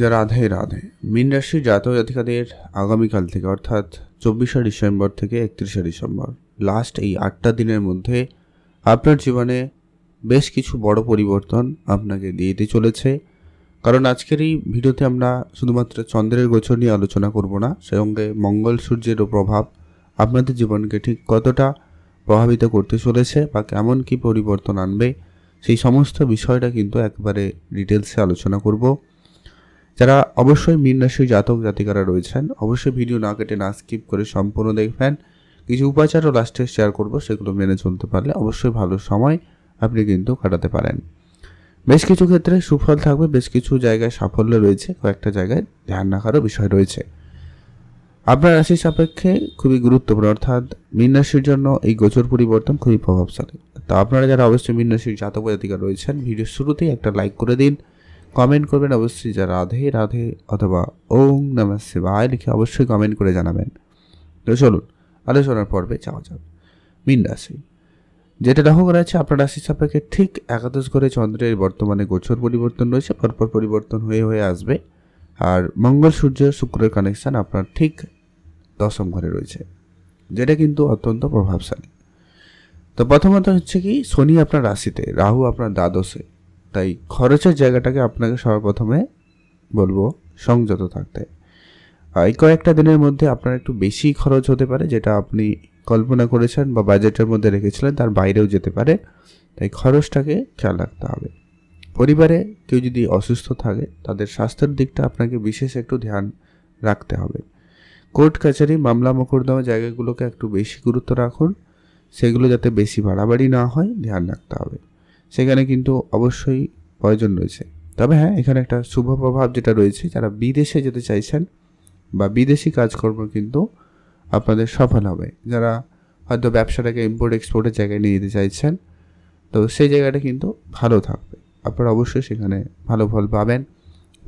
যা রাধে রাধে। মীন রাশির জাতক জাতিকাদের আগামীকাল থেকে, অর্থাৎ চব্বিশে ডিসেম্বর থেকে একত্রিশে ডিসেম্বর লাস্ট এই আটটা দিনের মধ্যে আপনার জীবনে বেশ কিছু বড় পরিবর্তন আপনাকে দিয়ে দিতে চলেছে। কারণ আজকের এই ভিডিওতে আমরা শুধুমাত্র চন্দ্রের গোচর নিয়ে আলোচনা করব না সঙ্গে মঙ্গল সূর্যেরও প্রভাব আপনাদের জীবনকে ঠিক কতটা প্রভাবিত করতে চলেছে বা কেমন কি পরিবর্তন আনবে, সেই সমস্ত বিষয়টা কিন্তু একবারে ডিটেলসে আলোচনা করব। যারা অবশ্যই মীন রাশির জাতক জাতিকারা রয়েছেন, অবশ্যই ভিডিও না কেটে না স্কিপ করে সম্পূর্ণ দেখবেন। কিছু উপাচারও লাস্টে শেয়ার করব, সেগুলো মেনে চলতে পারলে অবশ্যই ভালো সময় আপনি কিন্তু কাটাতে পারেন। বেশ কিছু ক্ষেত্রে সুফল থাকবে, বেশ কিছু জায়গায় সাফল্য রয়েছে, কয়েকটা জায়গায় ধ্যান রাখারও বিষয় রয়েছে। আপনার রাশির সাপেক্ষে খুবই গুরুত্বপূর্ণ, অর্থাৎ মীন রাশির জন্য এই গোচর পরিবর্তন খুবই প্রভাবশালী। তো আপনারা যারা অবশ্যই মীন রাশির জাতক জাতিকা রয়েছেন ভিডিওর শুরুতেই একটা লাইক করে দিন। কমেন্ট করবেন অবশ্যই যা রাধে রাধে অথবা ওং নমঃ শিবায় লিখে অবশ্যই কমেন্ট করে জানাবেন। তো চলুন, আলোচনার পর্বে যাওয়া যাক। মীন রাশি। যেটা লক্ষ্য করা যাচ্ছে, আপনার রাশির সাপেক্ষে ঠিক একাদশ করে চন্দ্রের বর্তমানে গোচর পরিবর্তন রয়েছে, পরপর পরিবর্তন হয়ে হয়ে আসবে। আর মঙ্গল, সূর্য, শুক্রের কানেকশান আপনার ঠিক দশম ঘরে রয়েছে, যেটা কিন্তু অত্যন্ত প্রভাবশালী। তো প্রথমত হচ্ছে কি, শনি আপনার রাশিতে, রাহু আপনার দ্বাদশে। তাই খরচের জায়গাটাকে আপনাকে সর্বপ্রথমে বলব সংযত থাকতে। এই কয়েকটা দিনের মধ্যে আপনার একটু বেশি খরচ হতে পারে, যেটা আপনি কল্পনা করেছেন বা বাজেটের মধ্যে রেখেছিলেন, তার বাইরেও যেতে পারে। তাই খরচটাকে খেয়াল রাখতে হবে। পরিবারে কেউ যদি অসুস্থ থাকে, তাদের স্বাস্থ্যের দিকটা আপনাকে বিশেষ একটু ধ্যান রাখতে হবে। কোর্ট কাছারি, মামলা মোকদ্দমা জায়গাগুলোকে একটু বেশি গুরুত্ব রাখুন। সেগুলো যাতে বেশি বাড়াবাড়ি না হয়, ধ্যান রাখতে হবে। সেখানে কিন্তু অবশ্যই প্রয়োজন রয়েছে। তবে হ্যাঁ এখানে একটা শুভ প্রভাব যেটা রয়েছে, যারা বিদেশে যেতে চাইছেন বা বিদেশি কাজকর্ম কিন্তু আপনাদের সফল হবে। যারা হয়তো ব্যবসাটাকে ইম্পোর্ট এক্সপোর্টের জায়গায় নিয়ে যেতে চাইছেন, তো সেই জায়গাটা কিন্তু ভালো থাকবে। আপনারা অবশ্যই সেখানে ভালো ফল পাবেন।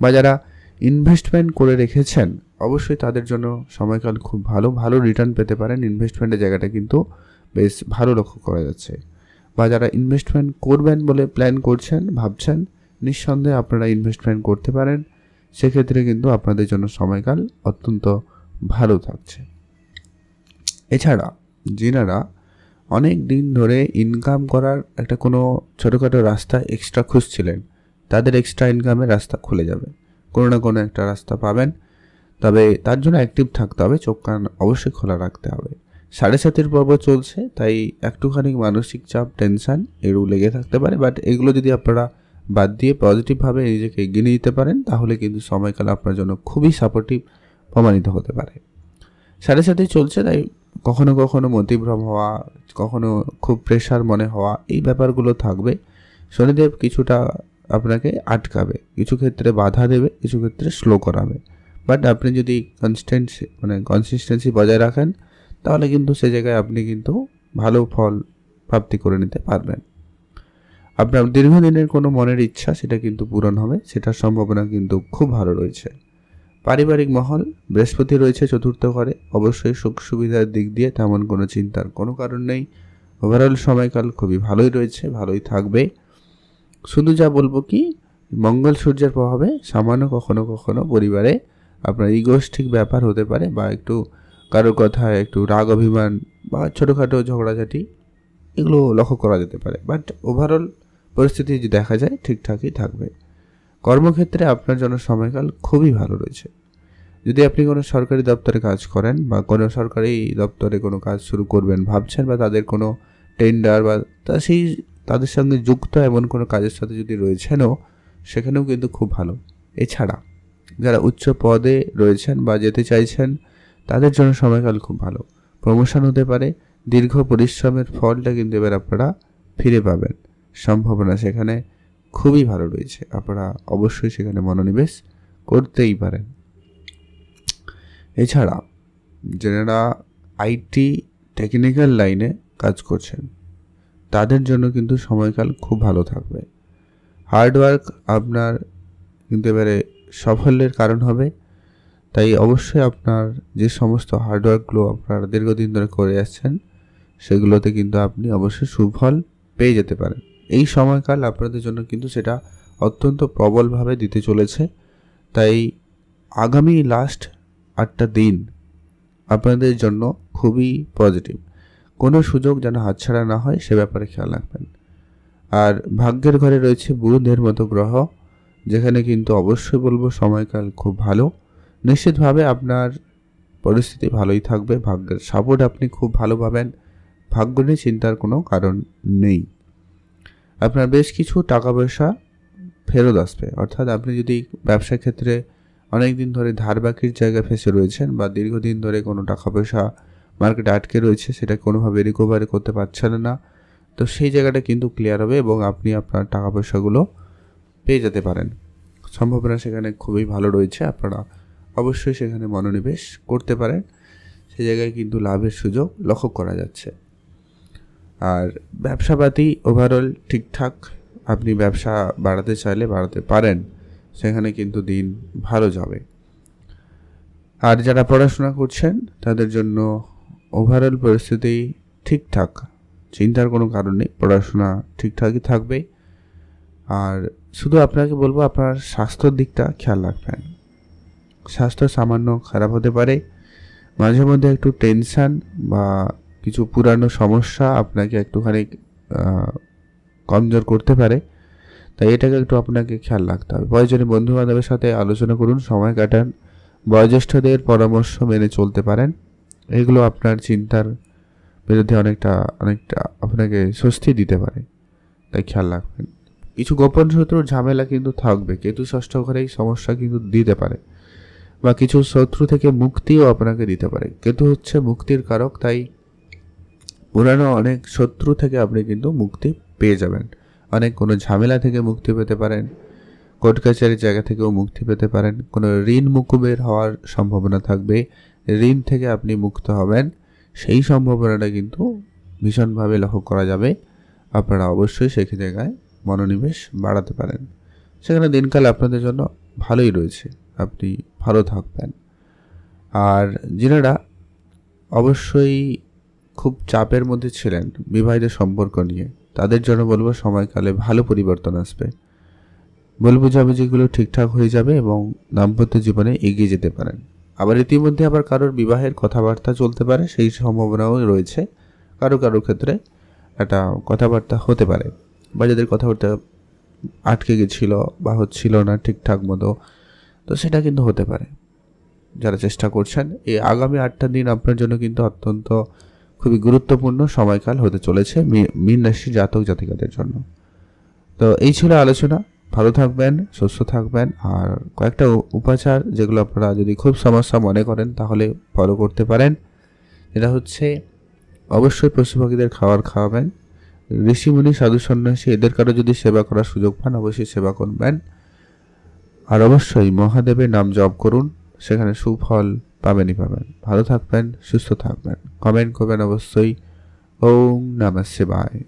বা যারা ইনভেস্টমেন্ট করে রেখেছেন, অবশ্যই তাদের জন্য সময়কাল খুব ভালো। ভালো রিটার্ন পেতে পারেন। ইনভেস্টমেন্টের জায়গাটা কিন্তু বেশ ভালো লক্ষ্য করা যাচ্ছে। বা যারা ইনভেস্টমেন্ট করবেন বলে প্ল্যান করছেন, ভাবছেন, নিঃসন্দেহে আপনারা ইনভেস্টমেন্ট করতে পারেন। সেক্ষেত্রে কিন্তু আপনাদের জন্য সময়কাল অত্যন্ত ভালো থাকছে। এছাড়া যিনারা অনেক দিন ধরে ইনকাম করার একটা কোনো ছোটোখাটো রাস্তা এক্সট্রা খুঁজছিলেন। তাদের এক্সট্রা ইনকামের রাস্তা খুলে যাবে। কোনো না কোনো একটা রাস্তা পাবেন। তবে তার জন্য অ্যাক্টিভ থাকতে হবে, চোখ কান অবশ্যই খোলা রাখতে হবে। সাড়ে সাতের পর্ব চলছে, তাই একটুখানি মানসিক চাপ টেনশান এগুলো লেগে থাকতে পারে। বাট এগুলো যদি আপনারা বাদ দিয়ে পজিটিভভাবে নিজেকে এগিয়ে নিয়ে যেতে পারেন, তাহলে কিন্তু সময়কাল আপনার জন্য খুবই সাপোর্টিভ প্রমাণিত হতে পারে। সাড়ে সাথেই চলছে, তাই কখনো কখনো মতিভ্রম হওয়া, কখনো খুব প্রেশার মনে হওয়া, এই ব্যাপারগুলো থাকবে। শনিদেব কিছুটা আপনাকে আটকাবে, কিছু ক্ষেত্রে বাধা দেবে, কিছু ক্ষেত্রে স্লো করাবে। বাট আপনি যদি কনস্ট্যান্সি মানে কনসিস্টেন্সি বজায় রাখেন তাহলে কিন্তু সে জায়গায় আপনি কিন্তু ভালো ফল প্রাপ্তি করে নিতে পারবেন। আপনার দীর্ঘদিনের কোনো মনের ইচ্ছা সেটা কিন্তু পূরণ হবে, সেটার সম্ভাবনা কিন্তু খুব ভালো রয়েছে। পারিবারিক মহল, বৃহস্পতি রয়েছে চতুর্থ ঘরে, অবশ্যই সুখ সুবিধার দিক দিয়ে তেমন কোনো চিন্তার কোনো কারণ নেই। ওভারঅল সময়কাল খুবই ভালোই রয়েছে, ভালোই থাকবে। শুধু যা বলব কি, মঙ্গল সূর্যের প্রভাবে সামান্য কখনো কখনো পরিবারে আপনার ইগোষ্ঠিক ব্যাপার হতে পারে বা একটু কারোর কথায় একটু রাগ, অভিমান বা ছোটোখাটো ঝগড়াঝাটি, এগুলো লক্ষ্য করা যেতে পারে। বাট ওভারঅল পরিস্থিতি যদি দেখা যায়, ঠিকঠাকই থাকবে। কর্মক্ষেত্রে আপনার জন্য সময়কাল খুবই ভালো রয়েছে। যদি আপনি কোনো সরকারি দপ্তরে কাজ করেন বা কোনো সরকারি দপ্তরে কোনো কাজ শুরু করবেন, ভাবছেন বা তাদের কোনো টেন্ডার বা তা সেই তাদের সঙ্গে যুক্ত এমন কোনো কাজের সাথে যদি রয়েছেনও, সেখানেও কিন্তু খুব ভালো। এছাড়া যারা উচ্চ পদে রয়েছেন বা যেতে চাইছেন তাদের জন্য সময়কাল খুব ভালো। প্রমোশন হতে পারে, দীর্ঘ পরিশ্রমের ফলটা কিন্তু এবার আপনারা ফিরে পাবেন। সম্ভাবনা সেখানে খুবই ভালো রয়েছে। আপনারা অবশ্যই সেখানে মনোনিবেশ করতেই পারেন। এছাড়া যারা আইটি টেকনিক্যাল লাইনে কাজ করছেন, তাদের জন্য কিন্তু সময়কাল খুব ভালো থাকবে। হার্ডওয়ার্ক আপনার কিন্তু এবারে সাফল্যের কারণ হবে। তাই অবশ্যই আপনার যে সমস্ত হার্ডওয়ার্কগুলো আপনারা দীর্ঘদিন ধরে করে আসছেন সেগুলোতে কিন্তু আপনি অবশ্যই সুফল পেয়ে যেতে পারেন। এই সময়কাল আপনাদের জন্য কিন্তু সেটা অত্যন্ত প্রবলভাবে দিতে চলেছে। তাই আগামী লাস্ট আটটা দিন আপনাদের জন্য খুবই পজিটিভ কোনো সুযোগ যেন হাতছাড়া না হয়, সে ব্যাপারে খেয়াল রাখবেন। আর ভাগ্যের ঘরে রয়েছে বুধের মতো গ্রহ, যেখানে কিন্তু অবশ্যই বলব সময়কাল খুব ভালো। নিশ্চিতভাবে আপনার পরিস্থিতি ভালোই থাকবে, ভাগ্যের সাপোর্ট আপনি খুব ভালো পাবেন, ভাগ্য নিয়ে চিন্তার কোনো কারণ নেই। আপনার বেশ কিছু টাকা পয়সা ফেরত আসবে, অর্থাৎ আপনি যদি ব্যবসা ক্ষেত্রে অনেক দিন ধরে ধার বাকির জায়গায় ফেসে রয়েছেন বা দীর্ঘদিন ধরে কোনো টাকা পয়সা মার্কেটে আটকে রয়েছে, সেটা কোনোভাবে রিকভারি করতে পারছেন না, তো সেই জায়গাটা কিন্তু ক্লিয়ার হবে এবং আপনি আপনার টাকা পয়সাগুলো পেয়ে যেতে পারেন। সম্ভাবনা সেখানে খুবই ভালো রয়েছে, আপনারা অবশ্যই সেখানে মনোনিবেশ করতে পারেন। সেই জায়গায় কিন্তু লাভের সুযোগ লক্ষ্য করা যাচ্ছে। আর ব্যবসাপাতি ওভারঅল ঠিকঠাক, আপনি ব্যবসা বাড়াতে চাইলে বাড়াতে পারেন। সেখানে কিন্তু দিন ভালো যাবে। আর যারা পড়াশোনা করছেন, তাদের জন্য ওভারঅল পরিস্থিতি ঠিকঠাক। চিন্তার কোনো কারণ নেই, পড়াশোনা ঠিকঠাকই থাকবে। আর শুধু আপনাকে বলব, আপনার স্বাস্থ্যর দিকটা খেয়াল রাখবেন। স্বাস্থ্য সামান্য খারাপ হতে পারে। মাঝে মধ্যে একটু টেনশান বা কিছু পুরানো সমস্যা আপনাকে একটুখানি কমজোর করতে পারে। তাই এটাকে একটু আপনাকে খেয়াল রাখতে হবে। প্রয়োজনে বন্ধু বান্ধবের সাথে আলোচনা করুন, সময় কাটান, বয়োজ্যেষ্ঠদের পরামর্শ মেনে চলতে পারেন। এগুলো আপনার চিন্তার বিরুদ্ধে অনেকটা অনেকটা আপনাকে স্বস্তি দিতে পারে। তাই খেয়াল রাখবেন। কিছু গোপন শত্রুর ঝামেলা কিন্তু থাকবে। কেতু ষষ্ঠ ঘরে এই সমস্যা কিন্তু দিতে পারে। বা কিছু শত্রু থেকে মুক্তিও আপনাকে দিতে পারে। কেতু হচ্ছে মুক্তির কারক, তাই পুরানো অনেক শত্রু থেকে আপনি কিন্তু মুক্তি পেয়ে যাবেন। অনেক কোনো ঝামেলা থেকে মুক্তি পেতে পারেন, কোর্ট কাছারির জায়গা থেকেও মুক্তি পেতে পারেন, কোনো ঋণ মুকুবের হওয়ার সম্ভাবনা থাকবে, ঋণ থেকে আপনি মুক্ত হবেন, সেই সম্ভাবনাটা কিন্তু ভীষণভাবে লক্ষ্য করা যাবে। আপনারা অবশ্যই সেই জায়গায় মনোনিবেশ বাড়াতে পারেন। সেখানে দিনকাল আপনাদের জন্য ভালোই রয়েছে। আপনি ভালো থাকবেন। আর যিনারা অবশ্যই খুব চাপের মধ্যে ছিলেন বিবাহিত সম্পর্ক নিয়ে। তাদের জন্য বলব সময়কালে ভালো পরিবর্তন আসবে। বলব যাবে যেগুলো ঠিকঠাক হয়ে যাবে এবং দাম্পত্য জীবনে এগিয়ে যেতে পারেন। আবার ইতিমধ্যে আবার কারোর বিবাহের কথাবার্তা চলতে পারে, সেই সম্ভাবনাও রয়েছে। কারও কারও ক্ষেত্রে একটা কথাবার্তা হতে পারে। বা যাদের কথাবার্তা আটকে গেছিল বা হচ্ছিল না ঠিকঠাক মতো তো সেটা কিন্তু হতে পারে। যারা চেষ্টা করছেন, এই আগামী আটটা দিন আপনার জন্য কিন্তু অত্যন্ত খুবই গুরুত্বপূর্ণ সময়কাল হতে চলেছে মীন রাশি জাতক জাতিকাদের জন্য। তো এই ছিল আলোচনা। ভালো থাকবেন, সুস্থ থাকবেন, আর কয়েকটা উপাচার যেগুলো আপনারা যদি খুব সমস্যা মনে করেন, তাহলে ফলো করতে পারেন। এটা হচ্ছে, অবশ্যই পশু পাখিদের খাবার খাওয়াবেন। ঋষিমুনি সাধু সন্ন্যাসী, এদের কারও যদি সেবা করার সুযোগ পান, অবশ্যই সেবা করবেন। আর অবশ্যই মহাদেবের নাম জপ করুন, সেখানে সুফল পাবেনই পাবেন। ভালো থাকবেন, সুস্থ থাকবেন। কমেন্ট করবেন অবশ্যই। ওম নমঃ শিবায়।